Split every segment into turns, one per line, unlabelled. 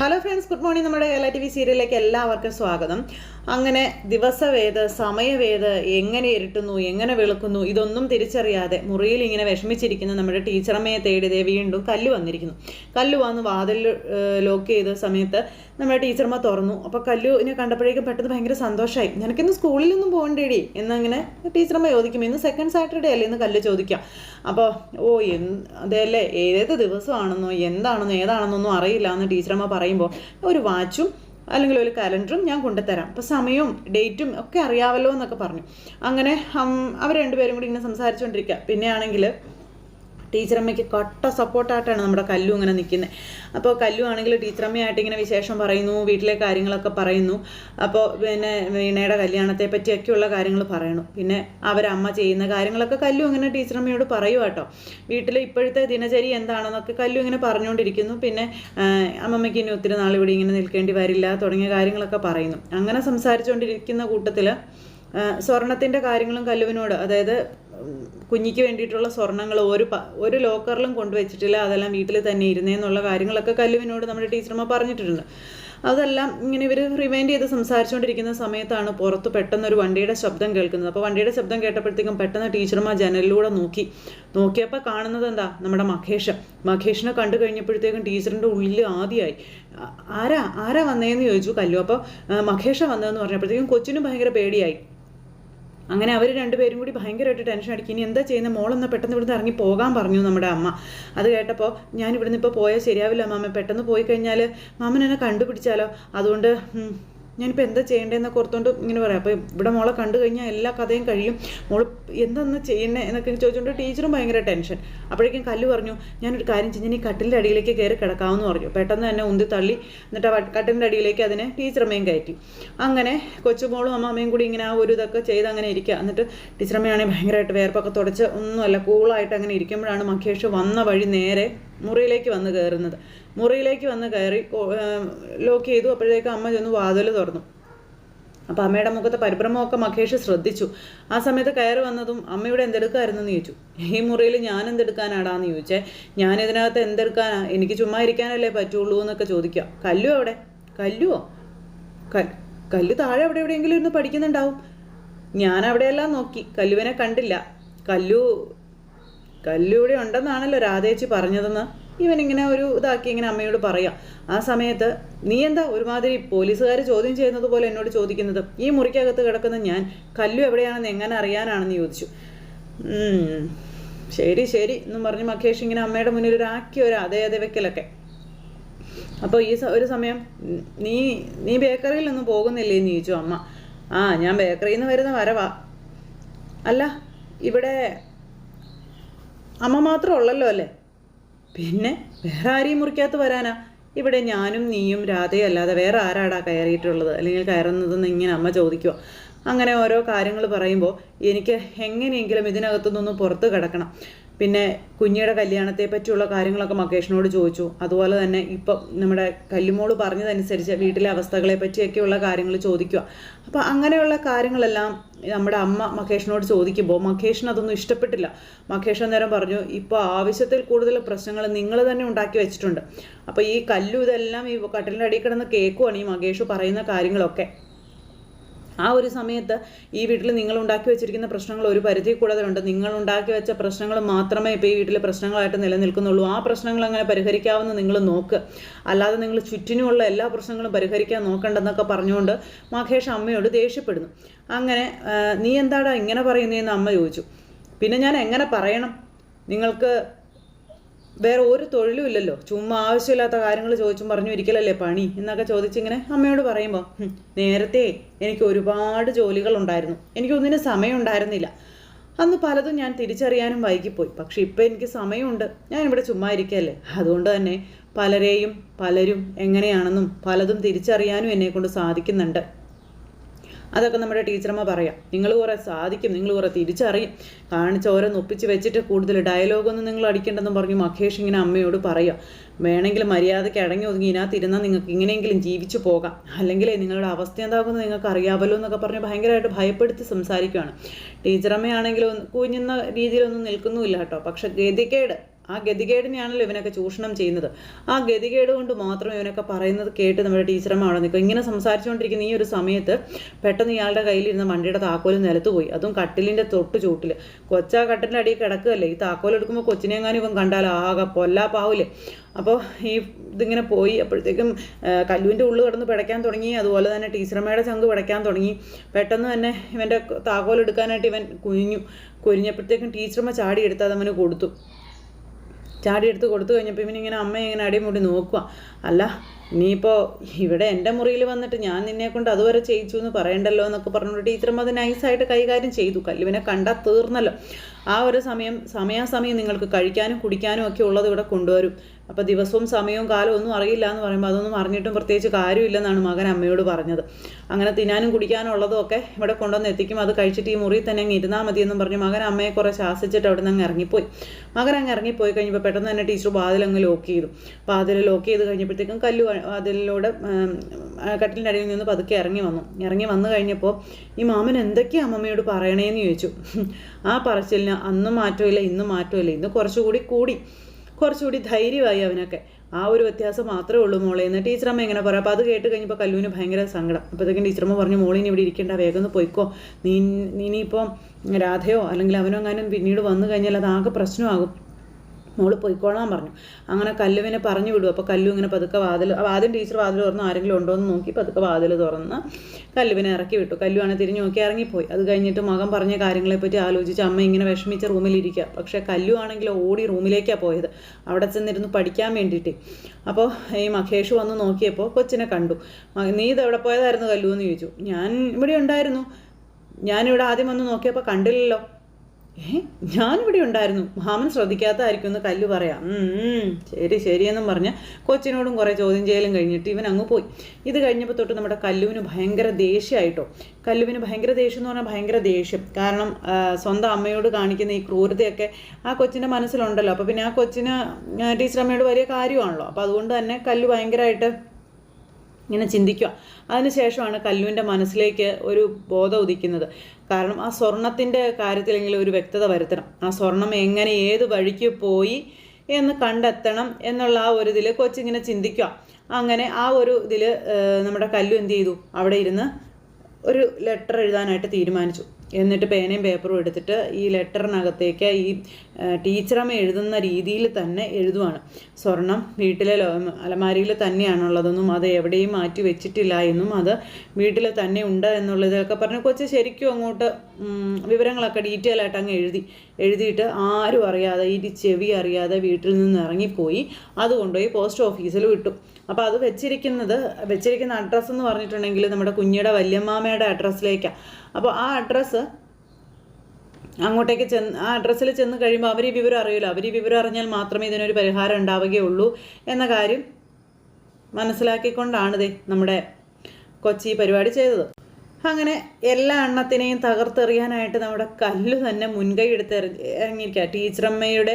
Hello friends good morning നമ്മുടെ Kerala T V സീരിയലിലേക്ക് എല്ലാവർക്കും സ്വാഗതം. അങ്ങനെ ദിവസവേത് സമയവേത് എങ്ങനെ ഇരുട്ടുന്നു എങ്ങനെ വെളുക്കുന്നു ഇതൊന്നും തിരിച്ചറിയാതെ മുറിയിൽ ഇങ്ങനെ വിഷമിച്ചിരിക്കുന്ന നമ്മുടെ ടീച്ചറമ്മയെ തേടി വീണ്ടും കല്ല് വന്നിരിക്കുന്നു. കല്ല് വന്ന് വാതിൽ ലോക്ക് ചെയ്ത സമയത്ത് നമ്മുടെ ടീച്ചർമ്മ തുറന്നു. അപ്പോൾ കല്ലുവിനെ കണ്ടപ്പോഴേക്കും പെട്ടെന്ന് ഭയങ്കര സന്തോഷമായി നിനക്കിന്ന് സ്കൂളിലൊന്നും പോകണ്ടേടി എന്നങ്ങനെ ടീച്ചറമ്മ ചോദിക്കും. ഇന്ന് സെക്കൻഡ് സാറ്റർഡേ അല്ലേ? ഇന്ന് കല്ല് ചോദിക്കാം അപ്പോൾ ഓ എന്ത് അതെയല്ലേ ഏത് ദിവസമാണെന്നോ എന്താണെന്നോ ഏതാണെന്നൊന്നും അറിയില്ല എന്ന് ടീച്ചറമ്മ പറയുമ്പോൾ ഒരു വാച്ചും അല്ലെങ്കിൽ ഒരു കലണ്ടറും ഞാൻ കൊണ്ടുതരാം. അപ്പോൾ സമയവും ഡേറ്റും ഒക്കെ അറിയാമല്ലോ എന്നൊക്കെ പറഞ്ഞു. അങ്ങനെ അവർ രണ്ടുപേരും കൂടി ഇങ്ങനെ സംസാരിച്ചുകൊണ്ടിരിക്കുക. പിന്നെയാണെങ്കിൽ ടീച്ചറമ്മയ്ക്ക് കട്ട സപ്പോർട്ടായിട്ടാണ് നമ്മുടെ കല്ലു ഇങ്ങനെ നിൽക്കുന്നത്. അപ്പോൾ കല്ലു ആണെങ്കിൽ ടീച്ചറമ്മയായിട്ട് ഇങ്ങനെ വിശേഷം പറയുന്നു വീട്ടിലെ കാര്യങ്ങളൊക്കെ പറയുന്നു. അപ്പോൾ പിന്നെ വീണയുടെ കല്യാണത്തെ പറ്റിയൊക്കെയുള്ള കാര്യങ്ങൾ പറയണു. പിന്നെ അവരമ്മ ചെയ്യുന്ന കാര്യങ്ങളൊക്കെ കല്ലു ഇങ്ങനെ ടീച്ചറമ്മയോട് പറയുക കേട്ടോ. വീട്ടിൽ ഇപ്പോഴത്തെ ദിനചര്യ എന്താണെന്നൊക്കെ കല്ലു ഇങ്ങനെ പറഞ്ഞുകൊണ്ടിരിക്കുന്നു. പിന്നെ അമ്മമ്മയ്ക്ക് ഇനി ഒത്തിരി നാൾ ഇവിടെ ഇങ്ങനെ നിൽക്കേണ്ടി വരില്ല തുടങ്ങിയ കാര്യങ്ങളൊക്കെ പറയുന്നു. അങ്ങനെ സംസാരിച്ചുകൊണ്ടിരിക്കുന്ന കൂട്ടത്തിൽ സ്വർണത്തിന്റെ കാര്യങ്ങളും കല്ലുവിനോട് അതായത് കുഞ്ഞിക്ക് വേണ്ടിയിട്ടുള്ള സ്വർണങ്ങൾ ഒരു ഒരു ലോക്കറിലും കൊണ്ടുവച്ചിട്ടില്ല അതെല്ലാം വീട്ടിൽ തന്നെ ഇരുന്നേന്നുള്ള കാര്യങ്ങളൊക്കെ കല്ലുവിനോട് നമ്മുടെ ടീച്ചർമാർ പറഞ്ഞിട്ടുണ്ട് അതെല്ലാം ഇങ്ങനെ ഇവർ റിമൈൻഡ് ചെയ്ത് സംസാരിച്ചുകൊണ്ടിരിക്കുന്ന സമയത്താണ് പുറത്ത് പെട്ടെന്നൊരു വണ്ടിയുടെ ശബ്ദം കേൾക്കുന്നത്. അപ്പോൾ വണ്ടിയുടെ ശബ്ദം കേട്ടപ്പോഴത്തേക്കും പെട്ടെന്ന് ടീച്ചർമാർ ജനലിലൂടെ നോക്കി. നോക്കിയപ്പോൾ കാണുന്നത് എന്താ? നമ്മുടെ മഹേഷ്. മഹേഷിനെ കണ്ടു കഴിഞ്ഞപ്പോഴത്തേക്കും ടീച്ചറിന്റെ ഉള്ളിൽ ആദ്യമായി ആരാ? ആരാ വന്നേന്ന് ചോദിച്ചു കല്ലു. അപ്പോൾ മഹേഷ വന്നതെന്ന് പറഞ്ഞപ്പോഴത്തേക്കും കൊച്ചിനും ഭയങ്കര പേടിയായി. അങ്ങനെ അവർ രണ്ടുപേരും കൂടി ഭയങ്കരമായിട്ട് ടെൻഷൻ അടിക്കും. ഇനി എന്താ ചെയ്യുന്നത് മോളൊന്ന് പെട്ടെന്ന് ഇവിടുന്ന് ഇറങ്ങി പോകാൻ പറഞ്ഞു നമ്മുടെ അമ്മ. അത് കേട്ടപ്പോൾ ഞാൻ ഇവിടുന്ന് ഇപ്പോൾ പോയാൽ ശരിയാവില്ല മാമ പെട്ടെന്ന് പോയി കഴിഞ്ഞാൽ മാമൻ എന്നെ കണ്ടുപിടിച്ചാലോ? അതുകൊണ്ട് ഞാനിപ്പോൾ എന്താ ചെയ്യേണ്ടതെന്നൊക്കെ ഓർത്തുകൊണ്ട് ഇങ്ങനെ പറയാം. അപ്പോൾ ഇവിടെ മോളെ കണ്ടു കഴിഞ്ഞാൽ എല്ലാ കഥയും കഴിയും. മോൾ എന്താന്ന് ചെയ്യണേ എന്നൊക്കെ ചോദിച്ചുകൊണ്ട് ടീച്ചറും ഭയങ്കര ടെൻഷൻ. അപ്പോഴേക്കും കല്ല് പറഞ്ഞു ഞാനൊരു കാര്യം ചെയ്ഞ്ഞ് ഈ കട്ടിലിന്റെ അടിയിലേക്ക് കയറി കിടക്കാമെന്ന് പറഞ്ഞു. പെട്ടെന്ന് തന്നെ ഉന്തി തള്ളി എന്നിട്ട് ആ കട്ടിലിന്റെ അടിയിലേക്ക് അതിനെ ടീച്ചറമ്മയും കയറ്റി. അങ്ങനെ കൊച്ചുമോളും അമ്മാമ്മയും കൂടി ഇങ്ങനെ ആ ഒരു ഇതൊക്കെ ചെയ്ത് അങ്ങനെ ഇരിക്കുക എന്നിട്ട് ടീച്ചറമ്മയാണെങ്കിൽ ഭയങ്കരമായിട്ട് വേർപ്പൊക്കെ തുടച്ച് ഒന്നുമല്ല കൂളായിട്ട് അങ്ങനെ ഇരിക്കുമ്പോഴാണ് മഖേഷ് വന്ന വഴി നേരെ മുറിയിലേക്ക് വന്ന് കയറുന്നത്. മുറിയിലേക്ക് വന്ന് കയറി ലോക്ക് ചെയ്തു. അപ്പോഴേക്കും അമ്മ ചെന്ന് വാതിൽ തുറന്നു. അപ്പോൾ അമ്മയുടെ മുഖത്തെ പരിഭ്രമമൊക്കെ മഹേഷ് ശ്രദ്ധിച്ചു. ആ സമയത്ത് കയറി വന്നതും അമ്മയുടെ എന്തെടുക്കായിരുന്നെന്ന് ചോദിച്ചു. ഈ മുറിയിൽ ഞാൻ എന്തെടുക്കാനാടാന്ന് ചോദിച്ചേ. ഞാൻ ഇതിനകത്ത് എന്തെടുക്കാനാ? എനിക്ക് ചുമ്മാ ഇരിക്കാനല്ലേ പറ്റുള്ളൂ എന്നൊക്കെ ചോദിക്കുക. കല്ലു എവിടെ കല്ലുവോ? കല്ല് താഴെ എവിടെ എവിടെയെങ്കിലും ഇരുന്ന് പഠിക്കുന്നുണ്ടാവും. ഞാൻ അവിടെയെല്ലാം നോക്കി. കല്ലുവിനെ കണ്ടില്ല. കല്ലു കല്ലു ഇവിടെ ഉണ്ടെന്നാണല്ലോ രാധേച്ചി പറഞ്ഞതെന്ന് ഇവനിങ്ങനെ ഒരു ഇതാക്കി ഇങ്ങനെ അമ്മയോട് പറയാം. ആ സമയത്ത് നീ എന്താ ഒരുമാതിരി പോലീസുകാർ ചോദ്യം ചെയ്യുന്നത് പോലെ എന്നോട് ചോദിക്കുന്നത്? ഈ മുറിക്കകത്ത് കിടക്കുന്ന ഞാൻ കല്ലു എവിടെയാണെന്ന് എങ്ങനെ അറിയാനാണെന്ന് ചോദിച്ചു. ശരി ശരി എന്നും പറഞ്ഞ് മഖേഷ് ഇങ്ങനെ അമ്മയുടെ മുന്നിൽ ഒരു ഒരു അതേ അതേ വെക്കലൊക്കെ. അപ്പോൾ ഈ ഒരു സമയം നീ നീ നീ ബേക്കറിയിലൊന്നും പോകുന്നില്ലേ? എന്ന് ചോദിച്ചു അമ്മ. ആ ഞാൻ ബേക്കറിയിൽ നിന്ന് വരുന്ന വരവാ. അല്ല ഇവിടെ അമ്മ മാത്രം ഉള്ളല്ലോ അല്ലേ? പിന്നെ വേറെ ആരെയും മുറിക്കാത്ത വരാനാ? ഇവിടെ ഞാനും നീയും രാധയും അല്ലാതെ വേറെ ആരാടാ കയറിയിട്ടുള്ളത്? അല്ലെങ്കിൽ കയറുന്നതെന്ന് ഇങ്ങനെ അമ്മ ചോദിക്കുക അങ്ങനെ ഓരോ കാര്യങ്ങൾ പറയുമ്പോൾ എനിക്ക് എങ്ങനെയെങ്കിലും ഇതിനകത്തു നിന്നും പുറത്ത് കിടക്കണം. പിന്നെ കുഞ്ഞിയുടെ കല്യാണത്തെ പറ്റിയുള്ള കാര്യങ്ങളൊക്കെ മകേഷിനോട് ചോദിച്ചു. അതുപോലെ തന്നെ ഇപ്പം നമ്മുടെ കല്ലുമോൾ പറഞ്ഞതനുസരിച്ച് വീട്ടിലെ അവസ്ഥകളെ പറ്റിയൊക്കെയുള്ള കാര്യങ്ങൾ ചോദിക്കുക. അപ്പോൾ അങ്ങനെയുള്ള കാര്യങ്ങളെല്ലാം നമ്മുടെ അമ്മ മഹേഷിനോട് ചോദിക്കുമ്പോൾ മഹേഷിന് അതൊന്നും ഇഷ്ടപ്പെട്ടില്ല. മഹേഷ് അന്നേരം പറഞ്ഞു ഇപ്പോൾ ആവശ്യത്തിൽ കൂടുതൽ പ്രശ്നങ്ങൾ നിങ്ങൾ തന്നെ ഉണ്ടാക്കി വെച്ചിട്ടുണ്ട്. അപ്പോൾ ഈ കല്ലു ഇതെല്ലാം ഈ കട്ടിലിന്റെ അടിയിൽ കിടന്ന് കേൾക്കുവാണ് ഈ മകേഷ് പറയുന്ന കാര്യങ്ങളൊക്കെ. ആ ഒരു സമയത്ത് ഈ വീട്ടിൽ നിങ്ങൾ ഉണ്ടാക്കി വെച്ചിരിക്കുന്ന പ്രശ്നങ്ങൾ ഒരു പരിധി കൂടുതലുണ്ട് നിങ്ങൾ ഉണ്ടാക്കി വെച്ച പ്രശ്നങ്ങൾ മാത്രമേ ഇപ്പോൾ ഈ വീട്ടിലെ പ്രശ്നങ്ങളായിട്ട് നിലനിൽക്കുന്നുള്ളൂ. ആ പ്രശ്നങ്ങൾ അങ്ങനെ പരിഹരിക്കാവുന്ന നിങ്ങൾ നോക്ക്. അല്ലാതെ നിങ്ങൾ ചുറ്റിനുമുള്ള എല്ലാ പ്രശ്നങ്ങളും പരിഹരിക്കാൻ നോക്കണ്ടെന്നൊക്കെ പറഞ്ഞുകൊണ്ട് മഹേഷ് അമ്മയോട് ദേഷ്യപ്പെടുന്നു. അങ്ങനെ നീ എന്താടാ ഇങ്ങനെ പറയുന്നതെന്ന് അമ്മ ചോദിച്ചു. പിന്നെ ഞാൻ എങ്ങനെ പറയണം? നിങ്ങൾക്ക് വേറെ ഒരു തൊഴിലും ഇല്ലല്ലോ. ചുമ്മാ ആവശ്യമില്ലാത്ത കാര്യങ്ങൾ ചോദിച്ചും പറഞ്ഞു ഇരിക്കലല്ലേ പണി എന്നൊക്കെ ചോദിച്ചിങ്ങനെ അമ്മയോട് പറയുമ്പോൾ "ഹും, നേരത്തെ എനിക്ക് ഒരുപാട് ജോലികൾ ഉണ്ടായിരുന്നു. എനിക്കൊന്നിനും സമയം ഉണ്ടായിരുന്നില്ല. അന്ന് പലതും ഞാൻ തിരിച്ചറിയാനും വൈകിപ്പോയി. പക്ഷെ ഇപ്പം എനിക്ക് സമയമുണ്ട്. ഞാൻ ഇവിടെ ചുമ്മാ ഇരിക്കല്ലേ അതുകൊണ്ട് തന്നെ പലരെയും പലരും എങ്ങനെയാണെന്നും പലതും തിരിച്ചറിയാനും എന്നെക്കൊണ്ട് സാധിക്കുന്നുണ്ട്. അതൊക്കെ നമ്മുടെ ടീച്ചർമാർ പറയാം. നിങ്ങൾ കുറേ സാധിക്കും നിങ്ങൾ കുറേ തിരിച്ചറിയും. കാണിച്ച ഓരോന്ന് ഒപ്പിച്ച് വെച്ചിട്ട് കൂടുതൽ ഡയലോഗൊന്നും നിങ്ങൾ അടിക്കേണ്ടെന്നും പറഞ്ഞു മഹേഷ് ഇങ്ങനെ അമ്മയോട് പറയാം. വേണമെങ്കിൽ മര്യാദയ്ക്ക് അടങ്ങി ഒതുങ്ങി ഇതിനകത്ത് ഇരുന്നാൽ നിങ്ങൾക്ക് ഇങ്ങനെയെങ്കിലും ജീവിച്ചു പോകാം. അല്ലെങ്കിൽ നിങ്ങളുടെ അവസ്ഥ എന്താകുമെന്ന് നിങ്ങൾക്ക് അറിയാമല്ലോ എന്നൊക്കെ പറഞ്ഞ് ഭയങ്കരമായിട്ട് ഭയപ്പെടുത്തി സംസാരിക്കുകയാണ് ടീച്ചറമ്മയാണെങ്കിലും കുഞ്ഞുന്ന രീതിയിലൊന്നും നിൽക്കുന്നുമില്ല കേട്ടോ. പക്ഷെ ഗതികേട് ആ ഗതികേടിനെയാണല്ലോ ഇവനൊക്കെ ചൂഷണം ചെയ്യുന്നത്. ആ ഗതികേട് കൊണ്ട് മാത്രം ഇവനൊക്കെ പറയുന്നത് കേട്ട് നമ്മുടെ ടീച്ചറമ്മ അവിടെ നിൽക്കും. ഇങ്ങനെ സംസാരിച്ചുകൊണ്ടിരിക്കുന്ന ഈ ഒരു സമയത്ത് പെട്ടെന്ന് ഇയാളുടെ കയ്യിലിരുന്ന വണ്ടിയുടെ താക്കോൽ നിലത്ത് പോയി. അതും കട്ടിലിന്റെ തൊട്ട് ചൂട്ടിൽ കൊച്ചാ കട്ടിലിന്റെ അടിയിൽ കിടക്കുകയല്ലേ? ഈ താക്കോൽ എടുക്കുമ്പോൾ കൊച്ചിനെങ്ങാനും ഇവൻ കണ്ടാൽ ആകെ പൊല്ലാപ്പാവില്ലേ അപ്പോൾ ഈ ഇതിങ്ങനെ പോയി. അപ്പോഴത്തേക്കും കല്ലുവിന്റെ ഉള്ളു കിടന്ന് പിടയ്ക്കാൻ തുടങ്ങി. അതുപോലെ തന്നെ ടീച്ചറമ്മയുടെ ചങ്ക് പിടയ്ക്കാൻ തുടങ്ങി. പെട്ടെന്ന് തന്നെ ഇവന്റെ താക്കോൽ എടുക്കാനായിട്ട് ഇവൻ കുനിഞ്ഞു. കുനിഞ്ഞപ്പോഴത്തേക്കും ടീച്ചറമ്മ ചാടി അതവന് കൊടുത്തു. ചാടി എടുത്ത് കൊടുത്തു കഴിഞ്ഞപ്പോൾ ഇവനിങ്ങനെ അമ്മ ഇങ്ങനെ അടിമുടി നോക്കുക അല്ല ഇനിയിപ്പോൾ ഇവിടെ എന്റെ മുറിയിൽ വന്നിട്ട് ഞാൻ നിന്നെ കൊണ്ട് അതുവരെ ചെയ്യിച്ചു എന്ന് പറയണ്ടല്ലോ എന്നൊക്കെ പറഞ്ഞുകൊണ്ട് ടീച്ചറും അത് നൈസായിട്ട് കൈകാര്യം ചെയ്തു. കല്ലുവിനെ കണ്ടാൽ തീർന്നല്ലോ. ആ ഒരു സമയം സമയാസമയം നിങ്ങൾക്ക് കഴിക്കാനും കുടിക്കാനും ഒക്കെ ഉള്ളത് ഇവിടെ കൊണ്ടുവരും. അപ്പോൾ ദിവസവും സമയവും കാലവും ഒന്നും അറിയില്ല എന്ന് പറയുമ്പോൾ അതൊന്നും അറിഞ്ഞിട്ടും പ്രത്യേകിച്ച് കാര്യമില്ലെന്നാണ് മകൻ അമ്മയോട് പറഞ്ഞത്. അങ്ങനെ തിന്നാനും കുടിക്കാനും ഉള്ളതൊക്കെ ഇവിടെ കൊണ്ടുവന്ന് എത്തിക്കും. അത് കഴിച്ചിട്ട് ഈ മുറിയിൽ തന്നെ അങ്ങ് ഇരുന്നാൽ മതിയെന്നും പറഞ്ഞ് മകൻ അമ്മയെ കുറേ ശാസിച്ചിട്ട് അവിടെ നിന്ന് അങ്ങ് ഇറങ്ങിപ്പോയി. മകൻ അങ്ങ് ഇറങ്ങിപ്പോയി കഴിഞ്ഞപ്പോൾ പെട്ടെന്ന് തന്നെ ടീച്ചർ വാതിലങ്ങ് ലോക്ക് ചെയ്തു. വാതിൽ ലോക്ക് ചെയ്ത് കഴിഞ്ഞപ്പോഴത്തേക്കും കല്ലു അതിലൂടെ കട്ടിലിന്റെ അടിയിൽ നിന്ന് പതുക്കെ ഇറങ്ങി വന്നു. ഇറങ്ങി വന്നു കഴിഞ്ഞപ്പോൾ ഈ മാമൻ എന്തൊക്കെയാണ് അമ്മമ്മയോട് പറയണേന്ന് ചോദിച്ചു. ആ പറച്ചിലിന് അന്നും മാറ്റമില്ല ഇന്നും മാറ്റമില്ല. ഇന്ന് കുറച്ചുകൂടി കൂടി കുറച്ചുകൂടി ധൈര്യമായി അവനൊക്കെ. ആ ഒരു വ്യത്യാസം മാത്രമേ ഉള്ളൂ മോളെ. എന്ന് ടീച്ചറമ്മ എങ്ങനെ പറയാം അപ്പോൾ അത് കേട്ട് കഴിഞ്ഞപ്പോൾ കല്ലുവിന് ഭയങ്കര സങ്കടം. അപ്പോഴത്തേക്കും ടീച്ചറമ്മ പറഞ്ഞു മോളിനി ഇവിടെ ഇരിക്കേണ്ട വേഗം ഒന്ന് പോയിക്കോ. നീ ഇനിയിപ്പം രാധയോ അല്ലെങ്കിൽ അവനോ എങ്ങാനും പിന്നീട് വന്നു കഴിഞ്ഞാൽ അത് ആകെ പ്രശ്നമാകും. മോൾ പോയിക്കോളാൻ പറഞ്ഞു. അങ്ങനെ കല്ലുവിനെ പറഞ്ഞു വിടും. അപ്പോൾ കല്ലു ഇങ്ങനെ പതുക്കെ വാതിൽ ആദ്യം ടീച്ചർ വാതിൽ തുറന്ന് ആരെങ്കിലും ഉണ്ടോ എന്ന് നോക്കി പതുക്കെ വാതിൽ തുറന്ന് കല്ലുവിനെ ഇറക്കി വിട്ടു. കല്ലുവാണ് തിരിഞ്ഞു നോക്കി ഇറങ്ങിപ്പോയി. അത് കഴിഞ്ഞിട്ട് മകൻ പറഞ്ഞ കാര്യങ്ങളെപ്പറ്റി ആലോചിച്ച് അമ്മ ഇങ്ങനെ വിഷമിച്ച റൂമിലിരിക്കുക പക്ഷേ കല്ലു ആണെങ്കിൽ ഓടി റൂമിലേക്കാണ് പോയത്. അവിടെ ചെന്നിരുന്ന് പഠിക്കാൻ വേണ്ടിയിട്ട്. അപ്പോൾ ഈ മഹേഷ് വന്ന് നോക്കിയപ്പോൾ കൊച്ചിനെ കണ്ടു. നീ ഇത് എവിടെ പോയതായിരുന്നു കല്ലു? എന്ന് ചോദിച്ചു. ഞാൻ ഇവിടെ ഉണ്ടായിരുന്നു. ഞാനിവിടെ ആദ്യം വന്ന് നോക്കിയപ്പോൾ കണ്ടില്ലല്ലോ. ഞാനിവിടെ ഉണ്ടായിരുന്നു. മാമൻ ശ്രദ്ധിക്കാത്തതായിരിക്കും എന്ന് കല്ല് പറയാം. ശരി ശരിയെന്നും പറഞ്ഞ് കൊച്ചിനോടും കുറേ ചോദ്യം ചെയ്യലും കഴിഞ്ഞിട്ട് ഇവൻ അങ്ങ് പോയി. ഇത് കഴിഞ്ഞപ്പോൾ തൊട്ട് നമ്മുടെ കല്ലുവിന് ഭയങ്കര ദേഷ്യമായിട്ടോ? കല്ലുവിന് ഭയങ്കര ദേഷ്യം എന്ന് പറഞ്ഞാൽ ഭയങ്കര ദേഷ്യം. കാരണം സ്വന്തം അമ്മയോട് കാണിക്കുന്ന ഈ ക്രൂരതയൊക്കെ ആ കൊച്ചിന്റെ മനസ്സിലുണ്ടല്ലോ. അപ്പോൾ പിന്നെ ആ കൊച്ചിന് ടീച്ചർ അമ്മയോട് വലിയ കാര്യമാണല്ലോ. അപ്പോൾ അതുകൊണ്ട് തന്നെ കല്ല് ഭയങ്കരമായിട്ട് ഇങ്ങനെ ചിന്തിക്കുക. അതിനുശേഷമാണ് കല്ലുവിന്റെ മനസ്സിലേക്ക് ഒരു ബോധം ഉദിക്കുന്നത്. കാരണം ആ സ്വർണത്തിന്റെ കാര്യത്തിലെങ്കിലും ഒരു വ്യക്തത വരുത്തണം. ആ സ്വർണം എങ്ങനെ ഏത് വഴിക്ക് പോയി എന്ന് കണ്ടെത്തണം എന്നുള്ള ആ ഒരു ഇതിൽ കൊച്ചിങ്ങനെ ചിന്തിക്കുക. അങ്ങനെ ആ ഒരു ഇതിൽ നമ്മുടെ കല്ലു എന്ത് ചെയ്തു? അവിടെ ഇരുന്ന് ഒരു ലെറ്റർ എഴുതാനായിട്ട് തീരുമാനിച്ചു. എന്നിട്ട് പേനയും പേപ്പറും എടുത്തിട്ട് ഈ ലെറ്ററിനകത്തേക്ക് ഈ ടീച്ചറമ്മ എഴുതുന്ന രീതിയിൽ തന്നെ എഴുതുവാണ്. സ്വർണം വീട്ടിലെ അലമാരിയിൽ തന്നെയാണുള്ളതെന്നും അത് എവിടെയും മാറ്റി വെച്ചിട്ടില്ല എന്നും അത് വീട്ടിൽ തന്നെ ഉണ്ട് എന്നുള്ളതൊക്കെ പറഞ്ഞ് കൊച്ചു ശരിക്കും അങ്ങോട്ട് വിവരങ്ങളൊക്കെ ഡീറ്റെയിൽ ആയിട്ട് അങ്ങ് എഴുതി എഴുതിയിട്ട് ആരും അറിയാതെ ഈ ചെവി അറിയാതെ വീട്ടിൽ നിന്ന് ഇറങ്ങിപ്പോയി. അത് കൊണ്ടുപോയി പോസ്റ്റ് ഓഫീസിൽ വിട്ടു. അപ്പോൾ അത് വെച്ചിരിക്കുന്നത് വെച്ചിരിക്കുന്ന അഡ്രസ്സ് എന്ന് പറഞ്ഞിട്ടുണ്ടെങ്കിൽ നമ്മുടെ കുഞ്ഞിയുടെ വല്യമ്മാമയുടെ അഡ്രസ്സിലേക്കാണ് അപ്പോൾ ആ അഡ്രസ്സ് അങ്ങോട്ടേക്ക് ചെന്ന് ആ അഡ്രസ്സിൽ ചെന്ന് കഴിയുമ്പോൾ അവർ ഈ വിവരം അറിയില്ല അവർ ഈ വിവരം അറിഞ്ഞാൽ മാത്രമേ ഇതിനൊരു പരിഹാരം ഉണ്ടാവുകയുള്ളൂ എന്ന കാര്യം മനസ്സിലാക്കിക്കൊണ്ടാണിതേ നമ്മുടെ കൊച്ചി പരിപാടി ചെയ്തത്. അങ്ങനെ എല്ലാ എണ്ണത്തിനെയും തകർത്തെറിയാനായിട്ട് നമ്മുടെ കല്ല് തന്നെ മുൻകൈ എടുത്ത് ഇറങ്ങിയിരിക്കുക ടീച്ചറമ്മയുടെ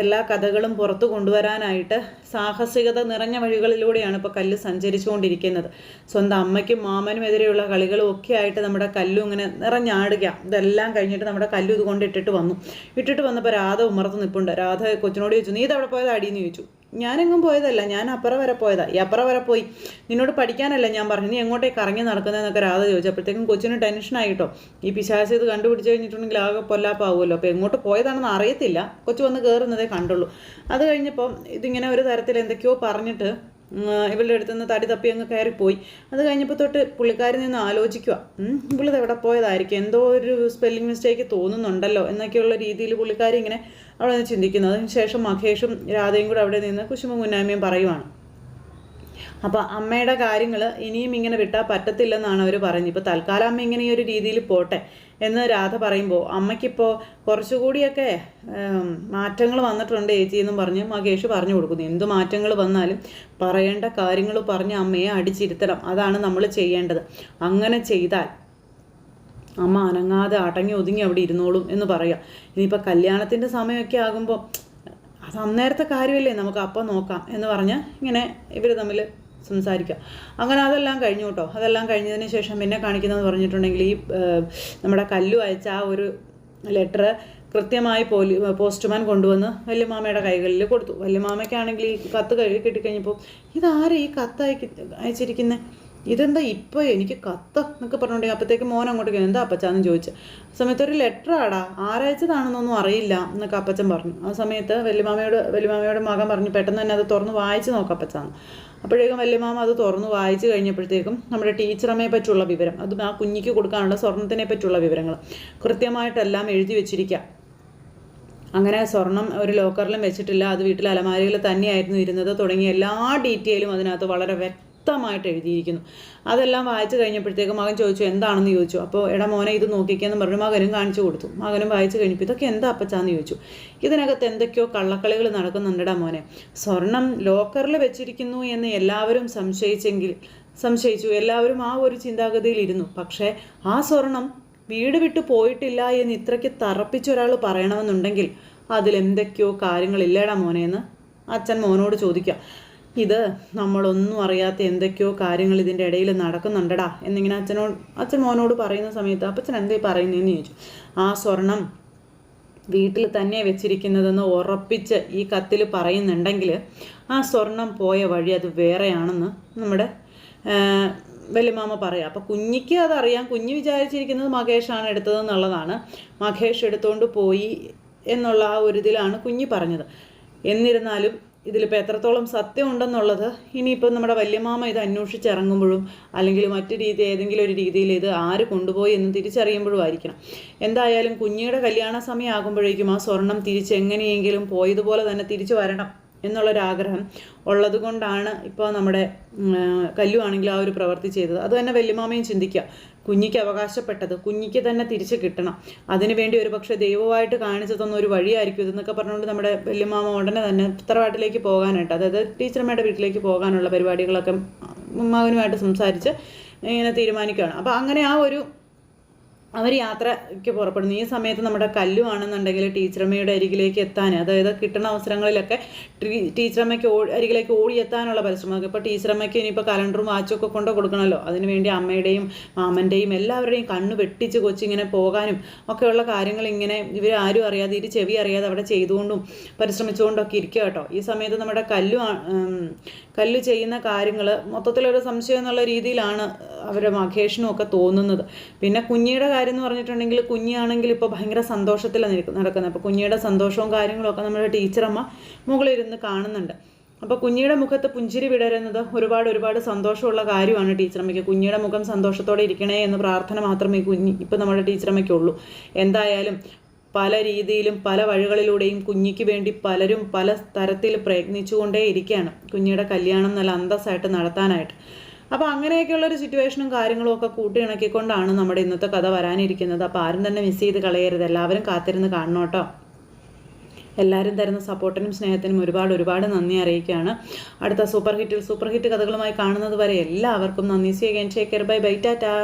എല്ലാ കഥകളും പുറത്തു കൊണ്ടുവരാനായിട്ട് സാഹസികത നിറഞ്ഞ വഴികളിലൂടെയാണ് ഇപ്പോൾ കല്ല് സഞ്ചരിച്ചുകൊണ്ടിരിക്കുന്നത്. സ്വന്തം അമ്മയ്ക്കും മാമനും എതിരെയുള്ള കളികളും ഒക്കെ ആയിട്ട് നമ്മുടെ കല്ലും ഇങ്ങനെ നിറഞ്ഞാടുക. ഇതെല്ലാം കഴിഞ്ഞിട്ട് നമ്മുടെ കല്ലും ഇതുകൊണ്ട് ഇട്ടിട്ട് വന്നു. ഇട്ടിട്ട് വന്നപ്പോൾ രാധ ഉമർത്ത് നിൽപ്പുണ്ട് രാധ കൊച്ചിനോട് ചോദിച്ചു നീ ഇതവിടെ പോയത് അടിയെന്ന് ചോദിച്ചു. ഞാനെങ്ങും പോയതല്ല ഞാൻ അപ്പുറം വരെ പോയതാ. ഈ അപ്പുറം വരെ പോയി. നിന്നോട് പഠിക്കാനല്ല ഞാൻ പറഞ്ഞു നീ എങ്ങോട്ടേക്ക് ഇറങ്ങി നടക്കുന്നതെന്നൊക്കെ രാധ ചോദിച്ചപ്പോഴത്തേക്കും കൊച്ചിന് ടെൻഷനായിട്ടോ ഈ പിശാസ് ഇത് കണ്ടുപിടിച്ച് കഴിഞ്ഞിട്ടുണ്ടെങ്കിൽ ആകെ പൊല്ലാപ്പാവുമല്ലോ. അപ്പോൾ എങ്ങോട്ട് പോയതാണെന്ന് അറിയത്തില്ല. കൊച്ചു വന്ന് കയറുന്നതേ കണ്ടുള്ളൂ. അത് കഴിഞ്ഞപ്പോൾ ഇതിങ്ങനെ ഒരു തരത്തിൽ എന്തൊക്കെയോ പറഞ്ഞിട്ട് ഇവളുടെ അടുത്തുനിന്ന് തടി തപ്പി അങ്ങ് കയറിപ്പോയി. അത് കഴിഞ്ഞപ്പോൾ തൊട്ട് പുള്ളിക്കാരിൽ നിന്ന് ആലോചിക്കുക ഇവളിത് എവിടെ പോയതായിരിക്കും? എന്തോ ഒരു സ്പെല്ലിംഗ് മിസ്റ്റേക്ക് തോന്നുന്നുണ്ടല്ലോ എന്നൊക്കെയുള്ള രീതിയിൽ പുള്ളിക്കാരി ഇങ്ങനെ അവിടെ നിന്ന് ചിന്തിക്കുന്നത് അതിനുശേഷം മഹേഷും രാധയും കൂടെ അവിടെ നിന്ന് കുശുമ മുന്നായ്മയും പറയുവാണ്. അപ്പോൾ അമ്മയുടെ കാര്യങ്ങൾ ഇനിയും ഇങ്ങനെ വിട്ടാൽ പറ്റത്തില്ലെന്നാണ് അവർ പറയുന്നത് ഇപ്പോൾ തൽക്കാലം അമ്മ ഇങ്ങനെ ഈ ഒരു രീതിയിൽ പോട്ടെ. എന്ന് രാധ പറയുമ്പോൾ അമ്മയ്ക്കിപ്പോൾ കുറച്ചുകൂടിയൊക്കെ മാറ്റങ്ങൾ വന്നിട്ടുണ്ട് ചേച്ചി എന്നും പറഞ്ഞ് മകേഷ് പറഞ്ഞു കൊടുക്കുന്നു. എന്ത് മാറ്റങ്ങൾ വന്നാലും പറയേണ്ട കാര്യങ്ങൾ പറഞ്ഞ് അമ്മയെ അടിച്ചിരുത്തണം. അതാണ് നമ്മൾ ചെയ്യേണ്ടത്. അങ്ങനെ ചെയ്താൽ അമ്മ അനങ്ങാതെ അടങ്ങി ഒതുങ്ങി അവിടെ ഇരുന്നോളും എന്ന് പറയാം. ഇനിയിപ്പോൾ കല്യാണത്തിന്റെ സമയമൊക്കെ ആകുമ്പോൾ അത് അന്നേരത്തെ കാര്യമല്ലേ നമുക്ക് അപ്പം നോക്കാം എന്ന് പറഞ്ഞ് ഇങ്ങനെ ഇവർ തമ്മിൽ സംസാരിക്കുക അങ്ങനെ അതെല്ലാം കഴിഞ്ഞു കേട്ടോ അതെല്ലാം കഴിഞ്ഞതിന് ശേഷം പിന്നെ കാണിക്കുന്നതെന്ന് പറഞ്ഞിട്ടുണ്ടെങ്കിൽ ഈ നമ്മുടെ കല്ലു അയച്ച ആ ഒരു ലെറ്റർ കൃത്യമായി പോലി പോസ്റ്റ്മാൻ കൊണ്ടുവന്ന് വല്യമാമയുടെ കൈകളിൽ കൊടുത്തു. വല്യമാമയ്ക്കാണെങ്കിൽ ഈ കത്ത് കഴുകി കിട്ടിക്കഴിഞ്ഞപ്പോൾ ഇതാരും ഈ കത്ത് അയക്കി അയച്ചിരിക്കുന്നത് ഇതെന്താ ഇപ്പോൾ എനിക്ക് കത്ത്? എന്നൊക്കെ പറഞ്ഞിട്ടുണ്ടെങ്കിൽ അപ്പോഴത്തേക്ക് മോൻ അങ്ങോട്ട് എന്താ അപ്പച്ചാന്ന് ചോദിച്ചു? സമയത്ത് ഒരു ലെറ്റർ ആടാ. ആരയച്ചതാണെന്നൊന്നും അറിയില്ല എന്നൊക്കെ അപ്പച്ചൻ പറഞ്ഞു. ആ സമയത്ത് വല്യമാമയോട് വല്യമാമയുടെ മകൻ പറഞ്ഞു പെട്ടെന്ന് തന്നെ അത് തുറന്ന് വായിച്ച് നോക്കാം അപ്പച്ചാന്ന്. അപ്പോഴേക്കും വല്യമാമ അത് തുറന്ന് വായിച്ച് കഴിഞ്ഞപ്പോഴത്തേക്കും നമ്മുടെ ടീച്ചറമ്മയെ പറ്റിയുള്ള വിവരം അത് ആ കുഞ്ഞിക്ക് കൊടുക്കാനുള്ള സ്വർണത്തിനെ പറ്റിയുള്ള വിവരങ്ങൾ കൃത്യമായിട്ടെല്ലാം എഴുതി വെച്ചിരിക്കുക അങ്ങനെ സ്വർണം ഒരു ലോക്കറിലും വെച്ചിട്ടില്ല അത് വീട്ടിലെ അലമാരയിൽ തന്നെയായിരുന്നു ഇരുന്നത് തുടങ്ങിയ എല്ലാ ഡീറ്റെയിലും അതിനകത്ത് വളരെ വ്യക്തമായിട്ട് എഴുതിയിരിക്കുന്നു. അതെല്ലാം വായിച്ചു കഴിഞ്ഞപ്പോഴത്തേക്ക് മകൻ ചോദിച്ചു എന്താണെന്ന് ചോദിച്ചു? അപ്പോൾ എടാ മോനെ ഇത് നോക്കിക്കെന്ന് പറഞ്ഞു മകനും കാണിച്ചു കൊടുത്തു. മകനും വായിച്ചു കഴിഞ്ഞപ്പോൾ ഇതൊക്കെ എന്താ അപ്പച്ചാന്ന് ചോദിച്ചു. ഇതിനകത്ത് എന്തൊക്കെയോ കള്ളക്കളികൾ നടക്കുന്നുണ്ടടാ മോനെ. സ്വർണം ലോക്കറിൽ വെച്ചിരിക്കുന്നു എന്ന് എല്ലാവരും സംശയിച്ചെങ്കിൽ സംശയിച്ചു. എല്ലാവരും ആ ഒരു ചിന്താഗതിയിലിരുന്നു പക്ഷേ ആ സ്വർണം വീട് വിട്ടു പോയിട്ടില്ല എന്ന് ഇത്രയ്ക്ക് തറപ്പിച്ചൊരാൾ പറയണമെന്നുണ്ടെങ്കിൽ അതിലെന്തൊക്കെയോ കാര്യങ്ങളില്ലേടാ മോനെ എന്ന് അച്ഛൻ മോനോട് ചോദിക്കുക. ഇത് നമ്മളൊന്നും അറിയാത്ത എന്തൊക്കെയോ കാര്യങ്ങൾ ഇതിന്റെ ഇടയിൽ നടക്കുന്നുണ്ടടാ എന്നിങ്ങനെ അച്ഛനോട് അച്ഛൻ മോനോട് പറയുന്ന സമയത്ത് അപ്പച്ചൻ എന്തേ പറയുന്നതെന്ന് ചോദിച്ചു. ആ സ്വർണം വീട്ടിൽ തന്നെ വെച്ചിരിക്കുന്നതെന്ന് ഉറപ്പിച്ച് ഈ കത്തിൽ പറയുന്നുണ്ടെങ്കിൽ ആ സ്വർണം പോയ വഴി അത് വേറെയാണെന്ന് നമ്മുടെ വലിയമാമ പറയാം. അപ്പോൾ കുഞ്ഞിക്ക് അതറിയാം. കുഞ്ഞ് വിചാരിച്ചിരിക്കുന്നത് മഹേഷാണ് എടുത്തതെന്നുള്ളതാണ്. മഹേഷ് എടുത്തുകൊണ്ട് പോയി എന്നുള്ള ആ ഒരു ഇതിലാണ് കുഞ്ഞി പറഞ്ഞത്. എന്നിരുന്നാലും ഇതിലിപ്പോൾ എത്രത്തോളം സത്യമുണ്ടെന്നുള്ളത് ഇനിയിപ്പോൾ നമ്മുടെ വല്യമാമ ഇത് അന്വേഷിച്ചിറങ്ങുമ്പോഴും അല്ലെങ്കിൽ മറ്റു രീതി ഏതെങ്കിലും ഒരു രീതിയിൽ ഇത് ആര് കൊണ്ടുപോയി എന്ന് തിരിച്ചറിയുമ്പോഴും ആയിരിക്കണം. എന്തായാലും കുഞ്ഞിയുടെ കല്യാണ സമയം ആകുമ്പോഴേക്കും ആ സ്വർണം തിരിച്ച് എങ്ങനെയെങ്കിലും പോയതുപോലെ തന്നെ തിരിച്ചു വരണം. എന്നുള്ളൊരാഗ്രഹം ഉള്ളത് കൊണ്ടാണ് ഇപ്പോൾ നമ്മുടെ കല്ലു ആണെങ്കിൽ ആ ഒരു പ്രവൃത്തി ചെയ്തത്. അത് തന്നെ വല്യമാമയും ചിന്തിക്കുക. കുഞ്ഞിക്ക് അവകാശപ്പെട്ടത് കുഞ്ഞിക്ക് തന്നെ തിരിച്ച് കിട്ടണം. അതിനുവേണ്ടി ഒരു പക്ഷേ ദൈവമായിട്ട് കാണിച്ചു തന്ന ഒരു വഴിയായിരിക്കും ഇതെന്നൊക്കെ പറഞ്ഞുകൊണ്ട് നമ്മുടെ വല്യമാമ ഉടനെ തന്നെ ഉത്തരവാട്ടിലേക്ക് പോകാനായിട്ട് അതായത് ടീച്ചർമാരുടെ വീട്ടിലേക്ക് പോകാനുള്ള പരിപാടികളൊക്കെ മകനുമായിട്ട് സംസാരിച്ച് ഇങ്ങനെ തീരുമാനിക്കുകയാണ്. അപ്പോൾ അങ്ങനെ ആ ഒരു അവർ യാത്രയ്ക്ക് പുറപ്പെടുന്നു. ഈ സമയത്ത് നമ്മുടെ കല്ലുവാണെന്നുണ്ടെങ്കിൽ ടീച്ചറമ്മയുടെ അരികിലേക്ക് എത്താൻ അതായത് കിട്ടുന്ന അവസരങ്ങളിലൊക്കെ ടീച്ചറമ്മയ്ക്ക് ഓ അരികിലേക്ക് ഓടിയെത്താനുള്ള പരിശ്രമം ഇപ്പോൾ ടീച്ചറമ്മയ്ക്ക് ഇനിയിപ്പോൾ കലണ്ടറും വാച്ചൊക്കെ കൊണ്ട് കൊടുക്കണമല്ലോ. അതിനുവേണ്ടി അമ്മയുടെയും മാമന്റെയും എല്ലാവരുടെയും കണ്ണ് വെട്ടിച്ച് കൊച്ചിങ്ങനെ പോകാനും ഒക്കെയുള്ള കാര്യങ്ങൾ ഇങ്ങനെ ഇവർ ആരും അറിയാതെ ഇരു ചെവി അറിയാതെ അവിടെ ചെയ്തുകൊണ്ടും പരിശ്രമിച്ചുകൊണ്ടൊക്കെ ഇരിക്കുക കേട്ടോ. ഈ സമയത്ത് നമ്മുടെ കല്ലു കല്ല് ചെയ്യുന്ന കാര്യങ്ങൾ മൊത്തത്തിലൊരു സംശയം എന്നുള്ള രീതിയിലാണ് അവരുടെ മഹേഷിനും ഒക്കെ തോന്നുന്നത്. പിന്നെ കുഞ്ഞിയുടെ കാര്യം എന്ന് പറഞ്ഞിട്ടുണ്ടെങ്കിൽ കുഞ്ഞാണെങ്കിൽ ഇപ്പോൾ ഭയങ്കര സന്തോഷത്തിലാണ് നടക്കുന്നത്. അപ്പോൾ കുഞ്ഞിയുടെ സന്തോഷവും കാര്യങ്ങളൊക്കെ നമ്മുടെ ടീച്ചറമ്മ മുകളിലിരുന്ന് കാണുന്നുണ്ട്. അപ്പോൾ കുഞ്ഞിയുടെ മുഖത്ത് പുഞ്ചിരി വിടരുന്നത് ഒരുപാട് ഒരുപാട് സന്തോഷമുള്ള കാര്യമാണ് ടീച്ചറമ്മയ്ക്ക്. കുഞ്ഞിയുടെ മുഖം സന്തോഷത്തോടെ ഇരിക്കണേ എന്ന് പ്രാർത്ഥന മാത്രമേ കുഞ്ഞി ഇപ്പോൾ നമ്മുടെ ടീച്ചറമ്മയ്ക്കുള്ളൂ. എന്തായാലും പല രീതിയിലും പല വഴികളിലൂടെയും കുഞ്ഞിക്ക് വേണ്ടി പലരും പല തരത്തിൽ പ്രയത്നിച്ചുകൊണ്ടേ ഇരിക്കുകയാണ്. കുഞ്ഞിയുടെ കല്യാണം നല്ല അന്തസ്സായിട്ട് നടത്താനായിട്ട്. അപ്പോൾ അങ്ങനെയൊക്കെയുള്ള ഒരു സിറ്റുവേഷനും കാര്യങ്ങളും ഒക്കെ കൂട്ടിയിണക്കിക്കൊണ്ടാണ് നമ്മുടെ ഇന്നത്തെ കഥ വരാനിരിക്കുന്നത്. അപ്പോൾ ആരും തന്നെ മിസ് ചെയ്ത് കളയരുത്. എല്ലാവരും കാത്തിരുന്ന് കാണണം എല്ലാവരും തരുന്ന സപ്പോർട്ടിനും സ്നേഹത്തിനും ഒരുപാട് ഒരുപാട് നന്ദി അറിയിക്കുകയാണ്. അടുത്ത സൂപ്പർ ഹിറ്റിൽ സൂപ്പർ ഹിറ്റ് കഥകളുമായി കാണുന്നത് വരെ എല്ലാവർക്കും നന്ദി. സ്വീകരിക്കാൻ ചേക്കർ ബൈ ബൈ ടാറ്റാ